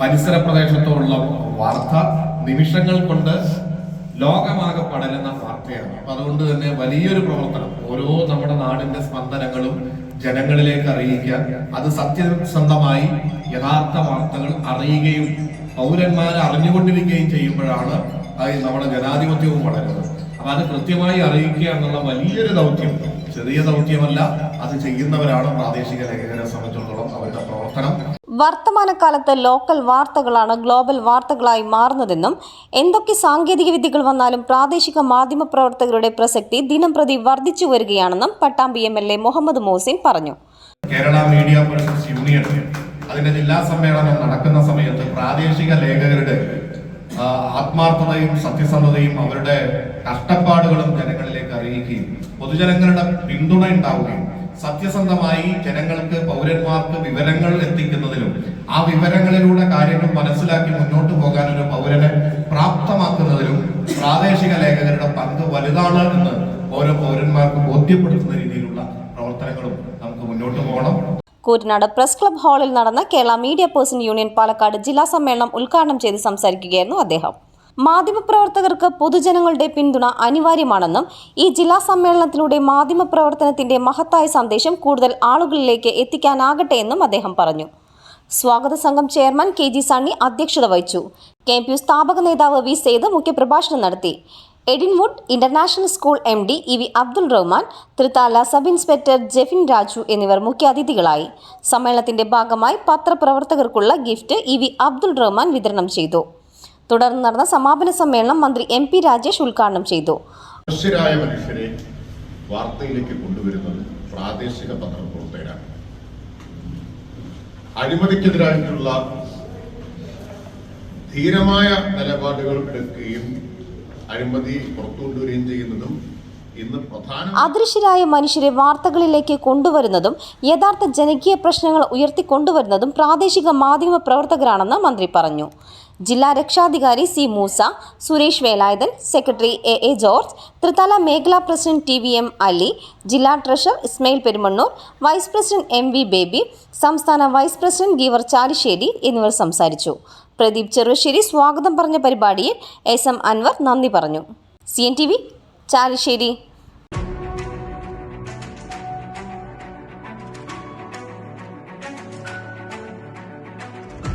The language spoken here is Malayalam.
പരിസര പ്രദേശത്തോടുള്ള വാർത്ത നിമിഷങ്ങൾ കൊണ്ട് ലോകമാകെ പടരുന്ന വാർത്തയാണ്. അപ്പൊ അതുകൊണ്ട് തന്നെ വലിയൊരു പ്രവർത്തനം. ഓരോ നമ്മുടെ നാടിന്റെ സ്പന്ദനങ്ങളും ജനങ്ങളിലേക്ക് അറിയിക്കാൻ അത് സത്യസന്ധമായി യഥാർത്ഥ വാർത്തകൾ അറിയുകയും പൗരന്മാർ അറിഞ്ഞുകൊണ്ടിരിക്കുകയും ചെയ്യുമ്പോഴാണ് അത് നമ്മുടെ ജനാധിപത്യവും വളരുന്നത്. അപ്പൊ അത് കൃത്യമായി അറിയിക്കുക എന്നുള്ള വലിയൊരു ദൗത്യം ചെറിയ ദൗത്യമല്ല അത് ചെയ്യുന്നവരാണ് പ്രാദേശിക ലേഖകരെ സംബന്ധിച്ചിടത്തോളം അവരുടെ പ്രവർത്തനം. വർത്തമാനകാലത്ത് ലോക്കൽ വാർത്തകളാണ് ഗ്ലോബൽ വാർത്തകളായി മാറുന്നതെന്നും എന്തൊക്കെ സാങ്കേതിക വിദ്യകൾ വന്നാലും പ്രാദേശിക മാധ്യമ പ്രവർത്തകരുടെ പ്രസക്തി ദിനം പ്രതി വർദ്ധിച്ചു വരികയാണെന്നും Pattambi M L A Muhammad Mohsin പറഞ്ഞു. കേരള മീഡിയ പേഴ്സൺസ് യൂണിയൻ അതിന്റെ ജില്ലാ സമ്മേളനം നടക്കുന്ന സമയത്ത് പ്രാദേശിക ലേഖകരുടെ ആത്മാർത്ഥതയും സത്യസന്ധതയും അവരുടെ കഷ്ടപ്പാടുകളും ജനങ്ങളിലേക്ക് അറിയിക്കുകയും പൊതുജനങ്ങളുടെ പിന്തുണ ഉണ്ടാവുകയും സത്യസന്ധമായി ജനങ്ങൾക്ക് പൗരന്മാർക്ക് വിവരങ്ങൾ എത്തിക്കുന്നതിലും ആ വിവരങ്ങളിലൂടെ കാര്യങ്ങൾ മനസ്സിലാക്കി മുന്നോട്ട് പോകാൻ ഒരു പൗരനെ പ്രാപ്തമാക്കുന്നതിലും പ്രാദേശിക ലേഖകരുടെ പങ്ക് വലുതാണ് എന്ന് ഓരോ പൗരന്മാർക്ക് ബോധ്യപ്പെടുത്തുന്ന രീതിയിലുള്ള പ്രവർത്തനങ്ങളും നമുക്ക് മുന്നോട്ട് പോകണം. കൂറ്റനാട് പ്രസ് ക്ലബ് ഹാളിൽ നടന്ന Kerala media person union Palakkad ജില്ലാ സമ്മേളനം ഉദ്ഘാടനം ചെയ്ത് സംസാരിക്കുകയായിരുന്നു അദ്ദേഹം. മാധ്യമപ്രവർത്തകർക്ക് പൊതുജനങ്ങളുടെ പിന്തുണ അനിവാര്യമാണെന്നും ഈ ജില്ലാ സമ്മേളനത്തിലൂടെ മാധ്യമപ്രവർത്തനത്തിന്റെ മഹത്തായ സന്ദേശം കൂടുതൽ ആളുകളിലേക്ക് എത്തിക്കാനാകട്ടെ എന്നും അദ്ദേഹം പറഞ്ഞു. സ്വാഗത സംഘം ചെയർമാൻ കെ ജി സണ്ണി അധ്യക്ഷത വഹിച്ചു. കെ പി യു സ്ഥാപക നേതാവ് വി സെയ്ദ് മുഖ്യപ്രഭാഷണം നടത്തി. Edinwood international school M D E V Abdul Rahman Thrithala sub inspector Jefin Raju എന്നിവർ മുഖ്യാതിഥികളായി. സമ്മേളനത്തിന്റെ ഭാഗമായി പത്രപ്രവർത്തകർക്കുള്ള gift E V Abdul Rahman വിതരണം ചെയ്തു. തുടർന്ന് നടന്ന സമാപന സമ്മേളനം മന്ത്രി എം പി രാജേഷ് ഉദ്ഘാടനം ചെയ്തു. മനുഷ്യരായ മനുഷ്യരെ വാർത്തയിലേക്ക് കൊണ്ടുവരുന്നത് പ്രാദേശിക പത്രപ്രവർത്തകരാണ് അഴിമതിക്കെതിരായിട്ടുള്ള ധീരമായ നിലപാടുകൾ എടുക്കുകയും അഴിമതി പുറത്തുകൊണ്ടുവരികയും ചെയ്യുന്നതും അദൃശ്യരായ മനുഷ്യരെ വാർത്തകളിലേക്ക് കൊണ്ടുവരുന്നതും യഥാർത്ഥ ജനകീയ പ്രശ്നങ്ങൾ ഉയർത്തിക്കൊണ്ടുവരുന്നതും പ്രാദേശിക മാധ്യമ പ്രവർത്തകരാണെന്ന് മന്ത്രി പറഞ്ഞു. ജില്ലാ രക്ഷാധികാരി C Moosa Suresh Velayudhan secretary A A George ത്രിതല മേഖലാ president T V M Ali ജില്ലാ treasurer Ismail Perumannur vice president M V Baby സംസ്ഥാന വൈസ് പ്രസിഡന്റ് ഗീവർ ചാലിശ്ശേരി എന്നിവർ സംസാരിച്ചു. പ്രദീപ് ചെറുശ്ശേരി സ്വാഗതം പറഞ്ഞ പരിപാടിയിൽ എസ് എം അൻവർ നന്ദി പറഞ്ഞു. C N T V Chalissery.